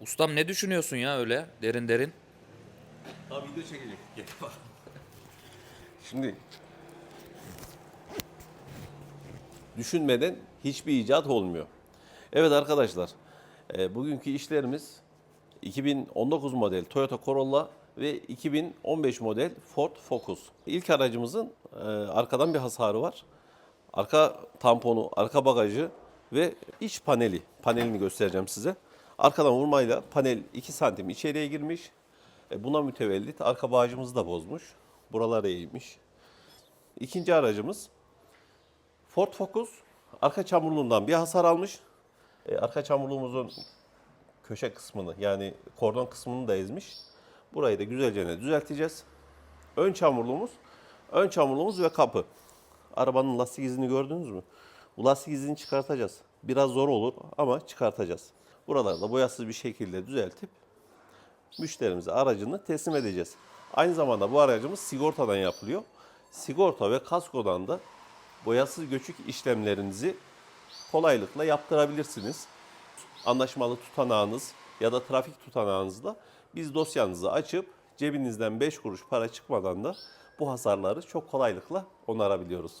Ustam ne düşünüyorsun ya öyle derin derin? Abi video çekecek. Gel. Şimdi düşünmeden hiçbir icat olmuyor. Evet arkadaşlar, e, bugünkü işlerimiz 2019 model Toyota Corolla ve 2015 model Ford Focus. İlk aracımızın e, arkadan bir hasarı var. Arka tamponu, arka bagajı ve iç paneli. Panelini göstereceğim size. Arkadan vurmayla panel 2 santim içeriye girmiş. E, buna mütevellit arka bağcımızı da bozmuş. Buralara eğilmiş. İkinci aracımız Ford Focus. Arka çamurluğundan bir hasar almış. E, arka çamurluğumuzun köşe kısmını yani kordon kısmını da ezmiş. Burayı da güzelce düzelteceğiz. Ön çamurluğumuz, ön çamurluğumuz ve kapı. Arabanın lastik izini gördünüz mü? Bu lastik izini çıkartacağız. Biraz zor olur ama çıkartacağız. Buraları da boyasız bir şekilde düzeltip müşterimize aracını teslim edeceğiz. Aynı zamanda bu aracımız sigortadan yapılıyor. Sigorta ve kaskodan da boyasız göçük işlemlerinizi kolaylıkla yaptırabilirsiniz. Anlaşmalı tutanağınız ya da trafik tutanağınızla biz dosyanızı açıp cebinizden 5 kuruş para çıkmadan da bu hasarları çok kolaylıkla onarabiliyoruz.